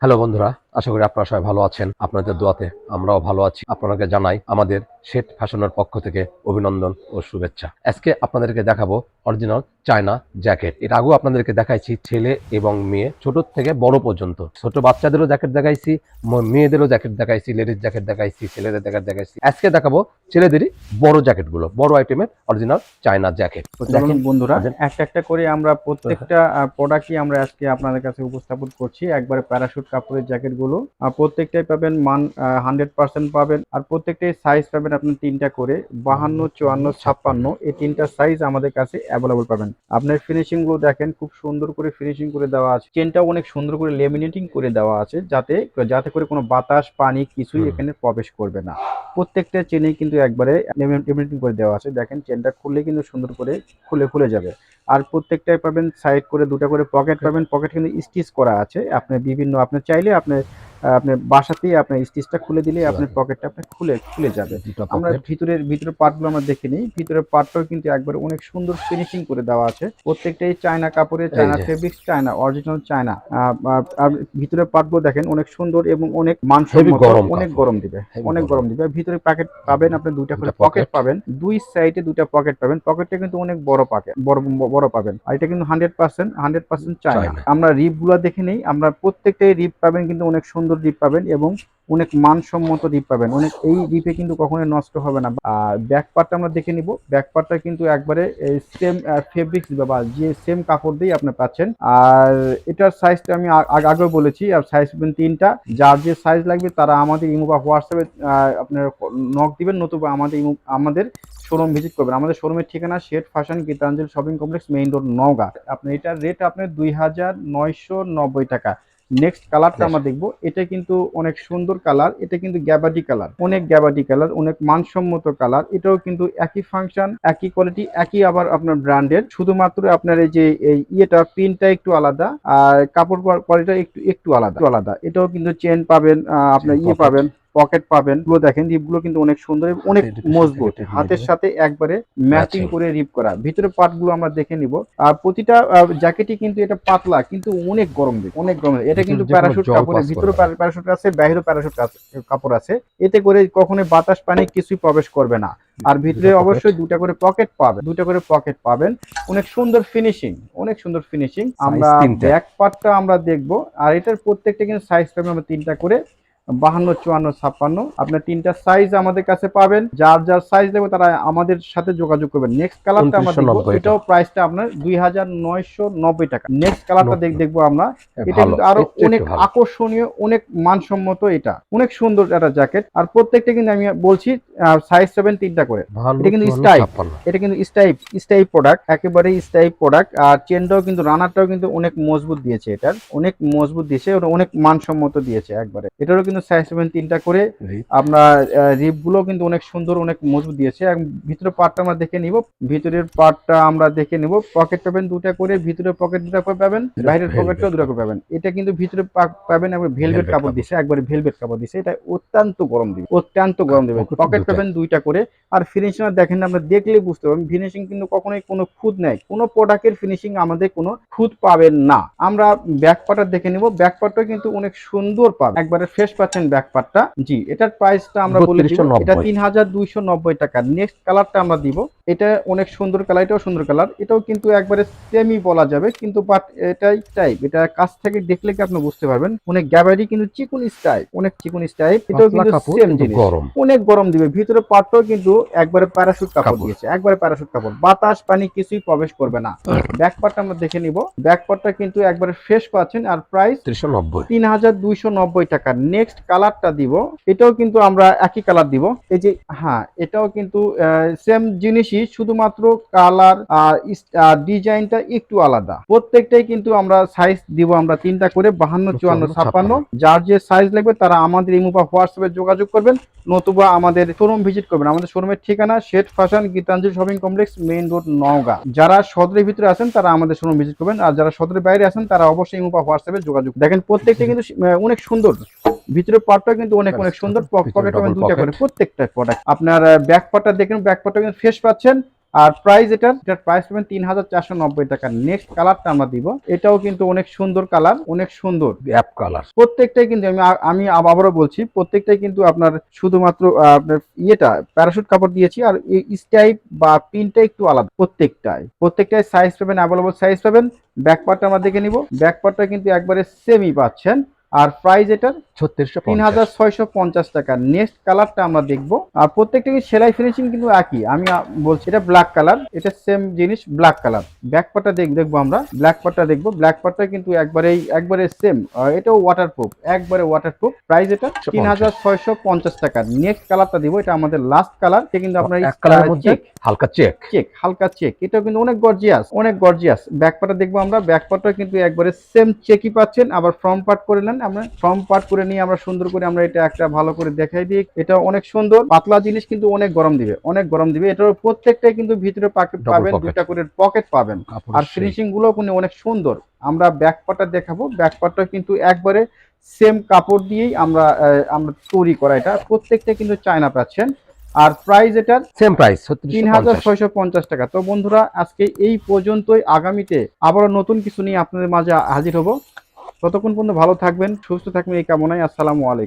Hello বন্ধুরা আশা করি আপনারা সবাই ভালো আছেন। আপনাদের দোয়াতে আমরাও ভালো আছি। আপনাদেরকে জানাই আমাদের শেট ফ্যাশনের পক্ষ থেকে অভিনন্দন ও শুভেচ্ছা। আজকে আপনাদেরকে দেখাবো অরিজিনাল চায়না জ্যাকেট। এর আগেও আপনাদেরকে দেখাইছি ছেলে এবং মেয়ে ছোট থেকে বড় পর্যন্ত। ছোট বাচ্চাদেরও জ্যাকেট দেখাইছি মেয়েদেরও জ্যাকেট দেখাইছি লেডিস জ্যাকেট দেখাইছি ছেলেদের জ্যাকেট দেখাইছি। আজকে দেখাবো ছেলেদেরই বড় জ্যাকেটগুলো বড় আইটেমের অরিজিনাল চায়না জ্যাকেট। বন্ধুরা একটা একটা করে আমরা প্রত্যেকটা প্রোডাক্টই আমরা আজকে আপনাদের কাছে উপস্থাপন করছি। একবারে প্যারাশুট কাপড়ের জ্যাকেট গুলো আর প্রত্যেকটাই পাবেন মান হান্ড্রেড পার্সেন্ট পাবেন। আর প্রত্যেকটাই সাইজ পাবেন আপনার তিনটা করে বাহান্ন চুয়ান্ন ছাপ্পান্ন এই তিনটা সাইজ আমাদের কাছে অ্যাভেলেবল পাবেন। আপনার ফিনিশিংগুলো দেখেন খুব সুন্দর করে ফিনিশিং করে দেওয়া আছে। চেনটাও অনেক সুন্দর করে লেমিনেটিং করে দেওয়া আছে যাতে যাতে করে কোনো বাতাস পানি কিছুই এখানে প্রবেশ করবে না। প্রত্যেকটা চেনে কিন্তু একবারে লেমিনেটিং করে দেওয়া আছে। দেখেন চেনটা খুললে কিন্তু সুন্দর করে খুলে খুলে যাবে। আর প্রত্যেকটাই পাবেন সাইড করে দুটা করে পকেট পাবেন। পকেট কিন্তু স্টিচ করা আছে। আপনি বিভিন্ন আপনি চাইলে আপনি আপনি বাসাতেই আপনার স্টিচটা খুলে দিলে আপনার পকেটটা আপনার খুলে খুলে যাবে। আমরা। ভিতরের ভিতরের পার্টগুলো আমরা দেখে নিই। ভিতরের পার্টটাও কিন্তু একবার অনেক সুন্দর ফিনিশিং করে দেওয়া আছে। প্রত্যেকটাই চায়না কাপড়ে China. Fabrics China original China. আর ভিতরের পার্টগুলো দেখেন অনেক সুন্দর এবং অনেক মানসম্মত। অনেক গরম দিবে অনেক গরম। দিবে। ভিতরে প্যাকেট পাবেন আপনি দুইটা করে পকেট পাবেন। দুই সাইডে দুইটা পকেট পাবেন। পকেটটা কিন্তু অনেক বড় পাকেট বড় বড় পাবেন। আর এটা কিন্তু hundred percent hundred percent China. আমরা রিপগুলা দেখে নেই। আমরা প্রত্যেকটাই রিপ পাবেন কিন্তু অনেক সুন্দর রিপ পাবেন এবং অনেক মানসম্মত রিপ পাবেন। অনেক এই রিপে কিন্তু কখনোই নষ্ট হবে না। আর ব্যাক পার্টটা আমরা দেখে নিব। ব্যাক পার্টটা কিন্তু একবারে সেম ফেব্রিক্স বা যে সেম কাপড় দিয়ে আপনি পাচ্ছেন। আর এটার সাইজটা আমি আগেও বলেছি, আর সাইজ তিনটা। যার যে সাইজ লাগবে তারা আমাদের ইমো বা হোয়াটসঅ্যাপে আপনার নক দিবেন, নতুবা আমাদের ইমো, আমাদের শোরুম ভিজিট করবেন। আমাদের শোরুমের ঠিকানা Sheth fashion Gitanjali shopping complex main road Naogaon. আপনি এটার রেট আপনার দুই হাজার নয়শো নব্বই টাকা। নেক্সট কালারটা আমরা দেখব। এটা কিন্তু অনেক সুন্দর কালার এটা কিন্তু গ্যাবাডি কালার অনেক গ্যাবাডি কালার অনেক মানসম্মত কালার এটাও কিন্তু একই ফাংশন একই কোয়ালিটি একই আবার আপনার ব্র্যান্ডের শুধুমাত্র আপনার এই যে এই ইয়েটা প্রিন্টটা একটু আলাদা আর কাপড় কোয়ালিটিটা একটু একটু আলাদা। আলাদা। এটাও কিন্তু চেন পাবেন আহ, আপনার ইয়ে পাবেন। পকেট পাবেন। এগুলো দেখেন রিপগুলো কিন্তু অনেক সুন্দর এবং অনেক মজবুত। হাতের সাথে একবারে ম্যাচিং করে রিপ করা। ভিতরে পার্টগুলো আমরা দেখে নিব। আর প্রতিটা জ্যাকেটই কিন্তু এটা পাতলা কিন্তু অনেক গরম দিবে অনেক গরম এটা কিন্তু প্যারাশুট কাপড়ের ভিতরে প্যারাশুট আছে বাইরেও প্যারাশুট কাপড় আছে। এতে করে কখনো বাতাস পানি কিছুই প্রবেশ করবে না। আর ভিতরে অবশ্যই দুটা করে পকেট পাবেন দুটা করে পকেট পাবেন। অনেক সুন্দর ফিনিশিং অনেক সুন্দর ফিনিশিং আমরা। ব্যাক পার্টটা আমরা দেখব। আর এটার প্রত্যেকটা কিন্তু সাইজ পাবেন আমরা তিনটা করে। বাহান্ন চুয়ান্ন ছাপ্পান্ন। আপনার তিনটা সাইজ আমাদের কাছে পাবেন। যার যার সাইজ দেবে তারা আমাদের সাথে যোগাযোগ করবেন। নেক্সট কালারটা আমরা দেখব এটাও প্রাইসটা আপনার দুই হাজার নয়শো নব্বই টাকা। নেক্সট কালারটা দেখ দেখব আমরা। এটা কিন্তু আরও অনেক আকর্ষণীয় অনেক মানসম্মত এটা। অনেক সুন্দর একটা জ্যাকেট আর প্রত্যেকটা কিন্তু আমি বলছি সাইজ সেভেন তিনটা করে। এটা কিন্তু। ছাপ্পান্ন। এটা কিন্তু স্টাইপ স্টাইপ প্রোডাক্ট একেবারে স্টাইপ প্রোডাক্ট আর চেনটাও কিন্তু রানারটাও কিন্তু অনেক মজবুত দিয়েছে এটার। অনেক মজবুত দিয়েছে অনেক মানসম্মত দিয়েছে একবারে। এটারও কিন্তু সাইজ সেভেন তিনটা করে আপনার রিপগুলো কিন্তু অনেক সুন্দর অনেক মজবুত দিয়েছে। এবং ভিতরের পার্টটা আমরা দেখে নিব। ভিতরের পার্টটা আমরা দেখে নিব। পকেট পাবেন দুটা করে ভিতরে পকেট দুটা করে পাবেন বাইরের। পকেটটাও দুটা করে পাবেন। এটা কিন্তু ভিতরে পাবেন একবার ভেলভেট কাপড়। দিছে একবারে ভেলভেট কাপড় দিছে। এটা অত্যন্ত গরম দিবে অত্যন্ত গরম দিবে। পকেট পাবেন দুইটা করে। আর ফিনিশিং দেখেন আমরা দেখলেই বুঝতে পারবেন ফিনিশিং কিন্তু কখনোই কোনো খুদ নেই। কোনো প্রোডাক্টের ফিনিশিং আমাদের কোনো খুদ পাবেন না। আমরা ব্যাক পার্টটা দেখে নিব। ব্যাক পার্টটা কিন্তু অনেক সুন্দর পাবেন। একবারে ফ্রেশ পাচ্ছেন ব্যাক পার্টটা জি এটার প্রাইসটা আমরা বলে দিব এটা তিন হাজার দুইশো নব্বই টাকা। নেক্সট কালারটা আমরা দিব। এটা অনেক সুন্দর কালার এটাও সুন্দর কালার এটাও কিন্তু একবারে সেমি বলা যাবে কিন্তু বাট এটাই টাইপ এটা কাছ থেকে দেখলে কি আপনি বুঝতে পারবেন? অনেক গ্যাবারি কিন্তু চিকুন স্টাইপ অনেক চিকুন স্টাইপ এটাও কিন্তু সেম জিনিস। গরম। অনেক গরম দিবে। ভিতরে পাটটাও কিন্তু একবারে প্যারাশুট কাপড়। দিয়েছে একবারে প্যারাশুট কাপড়। বাতাস পানি কিছুই প্রবেশ করবে না। ব্যাক পার্টটা আমরা দেখে নিব। ব্যাক পার্টটা কিন্তু একবারে ফ্রেশ পাচ্ছেন আর প্রাইস তিনশো নব্বই। তিন হাজার দুইশো নব্বই টাকা। নেক্সট কালারটা দিব এটাও কিন্তু আমরা একই কালার দিব। এই যে হ্যাঁ এটাও কিন্তু সেম জিনিসই শুধুমাত্র কালার আর ডিজাইনটা একটু আলাদা। প্রত্যেকটাই কিন্তু আমরা সাইজ দিব আমরা তিনটা করে বাহান্ন চুয়ান্ন ছাপ্পান্ন। যার যে সাইজ লাগবে তারা আমাদের ইমো বা হোয়াটসঅ্যাপে যোগাযোগ করবেন নতুবা আমাদের শোরুম ভিজিট করবেন। আমাদের শোরুমের ঠিকানা Sheth fashion Gitanjali shopping complex main road Naogaon যারা সদরের ভিতরে আছেন তারা আমাদের শোরুম ভিজিট করবেন। আর যারা সদরের বাইরে আছেন তারা অবশ্যই ইমো বা হোয়াটসঅ্যাপে যোগাযোগ দেখেন প্রত্যেকটা কিন্তু অনেক সুন্দর। ভিতরে পার্টটা কিন্তু অনেক অনেক সুন্দর পকেট double দুটা করে প্রত্যেকটা প্রোডাক্ট আপনার ব্যাক পার্টটা দেখেন ব্যাক পার্টটা কিন্তু ফ্রেশ পাচ্ছেন। আর প্রাইস এটার এটার প্রাইস পাবেন তিন হাজার চারশো নব্বই টাকা। নেক্সট কালারটা আমরা দিব। এটাও কিন্তু অনেক সুন্দর কালার অনেক সুন্দর। অ্যাপ কালার প্রত্যেকটাই কিন্তু আমি আমি আব- আবারও বলছি প্রত্যেকটাই কিন্তু আপনার শুধুমাত্র আপনার ইয়েটা প্যারাশুট কাপড় দিয়েছি আর এই স্টাইপ বা পিনটা একটু আলাদা প্রত্যেকটাই। প্রত্যেকটাই সাইজ পাবেন অ্যাভেলেবল সাইজ পাবেন। ব্যাক পার্টটা আমরা দেখে নিব। ব্যাক পার্টটা কিন্তু একবারে সেমই পাচ্ছেন। আর প্রাইস এটার ছত্রিশশো তিন হাজার ছয়শো পঞ্চাশ টাকা। নেক্সট কালারটা আমরা দেখব। আর প্রত্যেকটা কিন্তু সেলাই ফিনিশিং কিন্তু একই? আমি বলছি এটা ব্ল্যাক কালার এটা সেম জিনিস ব্ল্যাক কালার ব্যাক পার্টটা দেখ দেখব আমরা। ব্ল্যাক পার্টটা দেখব। ব্ল্যাক পার্টটা কিন্তু একবারেই একবারে সেম এটাও ওয়াটার প্রুফ একবারে ওয়াটার প্রুফ প্রাইস এটা তিন হাজার ছয়শো পঞ্চাশ টাকা। নেক্সট কালারটা দিব। এটা আমাদের লাস্ট কালার এটা কিন্তু আপনার হালকা চেক চেক হালকা চেক এটাও কিন্তু অনেক গর্জিয়াস অনেক গর্জিয়াস ব্যাক পার্টটা দেখব আমরা। ব্যাক পার্টটা কিন্তু একবারে সেম চেকই পাচ্ছেন। আবার ফ্রম পার্ট করে নেন। আমরা ফ্রম পার্ট করে নিয়ে আমরা সুন্দর করে আমরা এটা একটা ভালো করে দেখাই দিই। এটা অনেক সুন্দর। পাতলা জিনিস কিন্তু অনেক গরম দিবে। অনেক গরম দিবে। এটার প্রত্যেকটাই কিন্তু ভিতরে পকেট পাবেন। দুটা করে পকেট পাবেন। আর ফিনিশিংগুলো কিন্তু অনেক সুন্দর। আমরা ব্যাক পার্টটা দেখাবো। ব্যাক পার্টটা কিন্তু একবারে সেম কাপড় দিয়েই আমরা আমরা তৈরি করা এটা। প্রত্যেকটা কিন্তু চায়না পাচ্ছেন। আর প্রাইস এটার সেম প্রাইস তিন হাজার ছয়শো পঞ্চাশ টাকা। তো বন্ধুরা আজকে এই পর্যন্তই। আগামীতে আবারও নতুন কিছু নিয়ে আপনাদের মাঝে হাজির হব। ততক্ষণ পর্যন্ত ভালো থাকবেন সুস্থ থাকবেন এই কামনায় আসসালামু আলাইকুম।